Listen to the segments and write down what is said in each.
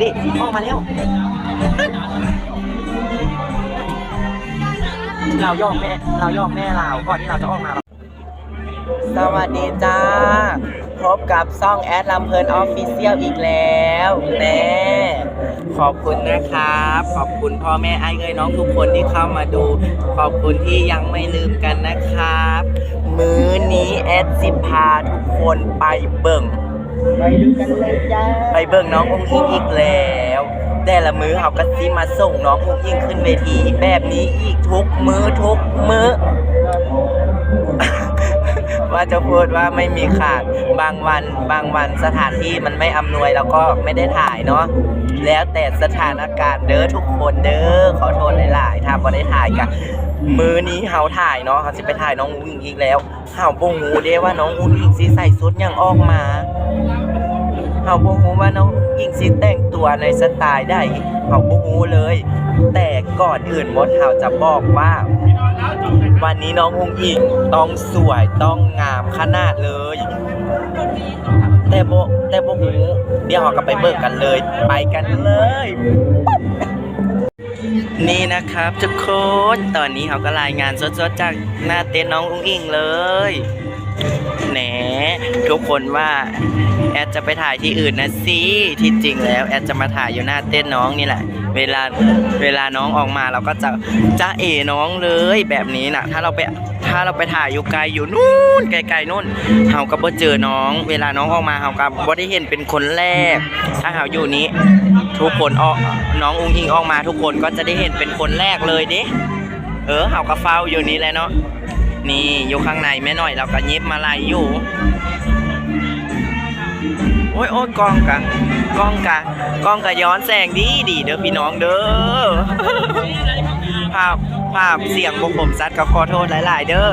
ดิออกมาแล้ว เรายอมแม่ เรายอมแม่เราก่อนที่เราจะออกมา สวัสดีจ้า พบกับซ่องแอดลำเพลินออฟฟิเชียลอีกแล้วแน่ขอบคุณนะครับ ขอบคุณพ่อแม่ไอ้เอ้ยน้องทุกคนที่เข้ามาดู ขอบคุณที่ยังไม่ลืมกันนะครับ มื้อนี้แอดสิพาทุกคนไปเบิ่ง ไปดูกันเลยจ้าไปเบิ่งน้องอุ้งอิงอีกแล้ว แต่ละมื้อเขาก็สิมาส่งน้องอุ้งอิงขึ้นเวที แบบนี้อีกทุกมื้อทุกมื้อ ว่าจะพูดว่าไม่มีขาดบางวัน บางวันสถานที่มันไม่อำนวยแล้วก็ไม่ได้ถ่ายเนาะแล้วแต่สถานการณ์เด้อทุกคนเด้อขอโทษหลายๆถ้าบ่ได้ถ่ายกันมือนี้เฮาถ่ายเนาะเขาสิไปถ่ายน้องอุ้งอิงอีกแล้วเฮาบ่ฮู้เด้ว่าน้องอุ้งอิงสิใส่ชุดยังออกมา เฮาบ่ฮู้ว่าน้องอิงสิแต่งตัวในสไตล์ใดเฮาบ่ฮู้เลย แต่ก่อนอื่นมดเฮาจะบอกว่า วันนี้น้ององอิงต้องสวยต้องงามขนาดเลย แต่โบแต่โบฮู้เดี๋ยวเราก็ไปเบิกกันเลย ไปกันเลยนี่นะครับทุกคนตอนนี้เขาก็รายงานสดๆจากหน้าเต็นท์น้องอุ้งอิงเลย แหนทุกคนว่าแอดจะไปถ่ายที่อื่นนะสิที่จริงแล้วแอดจะมาถ่ายอยู่หน้าเต้นน้องนี่แหละ เวลาเวลาน้องออกมาเราก็จะจ้าเอน้องเลยแบบนี้นะถ้าเราไปถ้าเราไปถ่ายอยู่ไกลอยู่นู่นไกลๆนู่นเฮาก็บ่เจอน้อง เวลาน้องออกมาเฮาก็บ่ได้เห็นเป็นคนแรก ถ้าเฮาอยู่นี้ ทุกคนออกน้องอุ้งอิงออกมาทุกคนก็จะได้เห็นเป็นคนแรกเลยเด้เออเฮาก็เฝ้าอยู่นี่แหละเนาะ นี่อยู่ข้างในแม่หน่อยเราก็ยิบมาลายอยู่ โอ้ยโอ้ยกล้องกะกล้องกะกล้องกะย้อนแสงดีดีเด้อพี่น้องเด้อภาพภาพเสียงพวกผมซัดก็ขอโทษหลาย ๆ เด้อ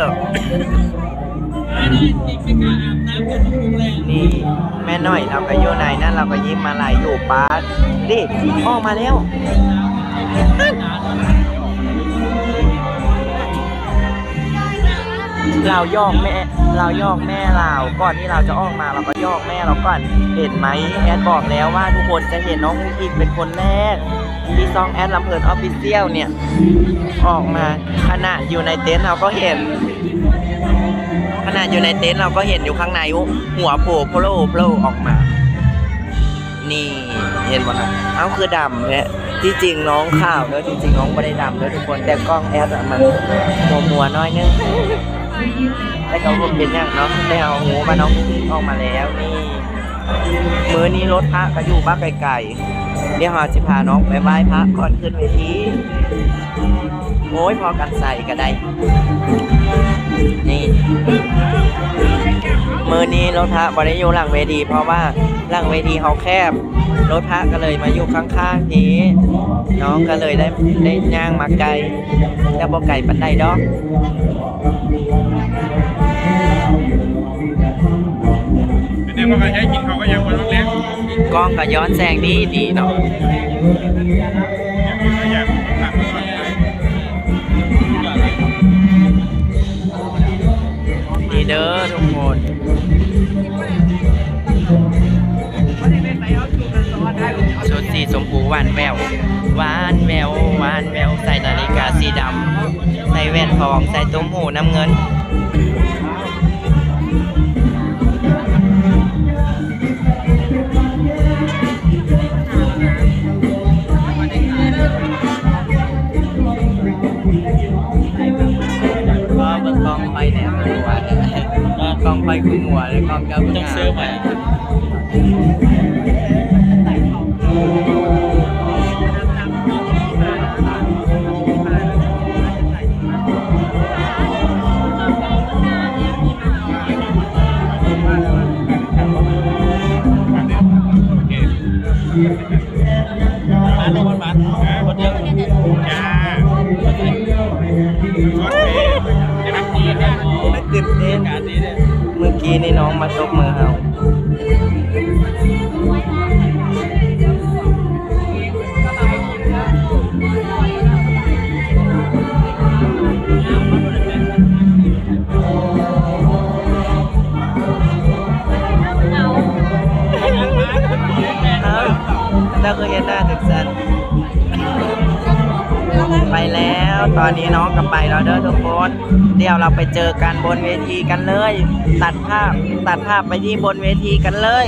นี่แม่หน่อยเราก็อยู่ในนั่นเราก็ยิ้มมาลายอยู่ป้าดดิออกมาแล้ว เรายอกแม่ เรายอกแม่เรา ก่อนที่เราจะออกมาเราก็ยอกแม่เราก่อนเห็นไหมแอดบอกแล้วว่าทุกคนจะเห็นน้องอุ้งอิงเป็นคนแรกที่ซองแอดลำเพลินออฟฟิเชียลเนี่ย ออกมาขณะอยู่ในเต็นท์เราก็เห็นขณะอยู่ในเต็นท์เราก็เห็นอยู่ข้างในหัวโผล่โผล่โผล่ออกมา นี่เห็นหมดนะเอ้าคือดำเนี่ยที่จริงน้องข่าวเนอะที่จริงน้องไม่ได้ดำเนอะทุกคนแต่กล้องแอดอะมันมัวมัวๆน้อยนึง ได้เขาก็เป็นอย่างเนาะได้เอาหูมาน้องออกมาแล้วนี่มือนี้รถพระก็อยู่บ้านไกลๆเดี๋ยวเราจะพาน้องไปไหว้พระก่อนขึ้นเวทีโอ้ยพอกันใส่ก็ได้นี่ มือนี้รถพระบริยู่หลังเวทีเพราะว่าหลังเวทีเขาแคบรถพระก็เลยมาอยู่ข้างๆนี้ น้องก็เลยได้ได้ย่างมาไกลแต่บ่ไก่ปันใดดอกเดี๋ยวมันก็ใช้กินเขาก็ยังวันเล็กกล้องก็ย้อนแสงดีดีเนาะอยากตัดก่อนดี เด้อทุกคนชุดสีชมพูหวานแววหวานแววหวานแววใส่นาฬิกาสีดำ ใส่แว่นทอง ใส่ตุ้มหูน้ำเงิน หัวเลยกล้อ เอ้าเจ้าคือเห็นหน้าถึกสันไปแล้วตอนนี้น้องกลับไปแล้วเด้อทุกคนเดี๋ยวเราไปเจอกันบนเวทีกันเลย ตัดภาพตัดภาพไปที่บนเวทีกันเลย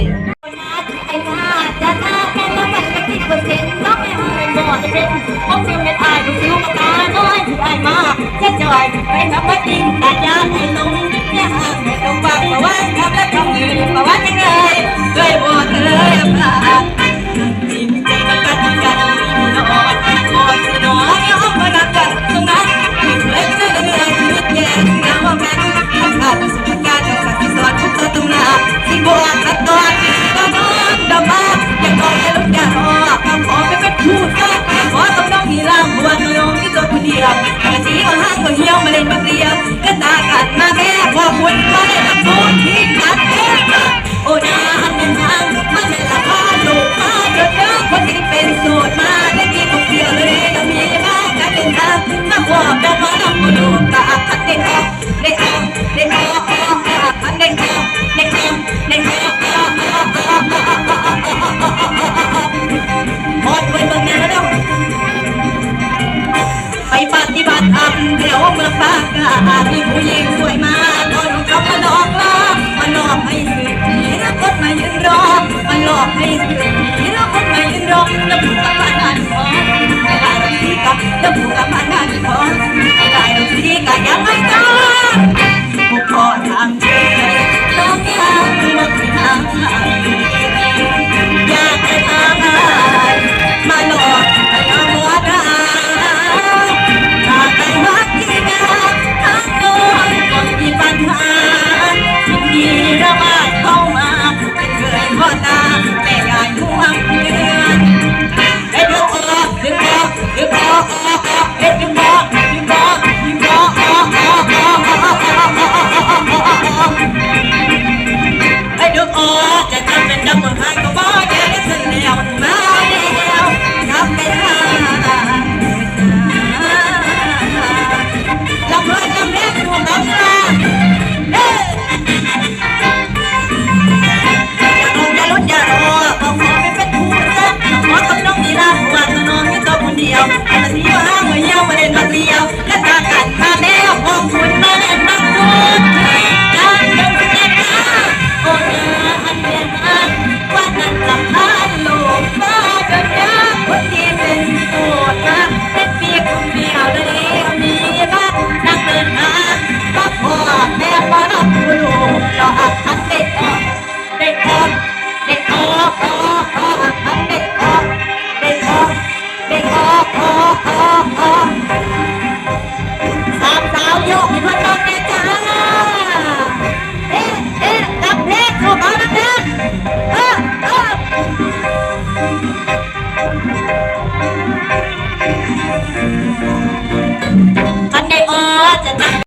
ที่เปอร์เซ็นต์น้องไม่เอาเงินบ่ได้เป็นพบเสียงเม็ดอายดูซิวปากกาน้อยที่อายมาเจ๊จอยไปทำมาจริงอายาให้นุ่งเนี่ยห่างให้ตรงปากมาว่าครับและทำเงินมาว่าจังไงด้วยบ่เคยพลาด ปากกามีผู้หญิงสวยมากคนเขามาหลอกมามาหลอกให้เสียทีแล้วคนมายืนรอมาหลอกให้เสียทีแล้วคนมายืนรอแล้วผู้ 六，你们。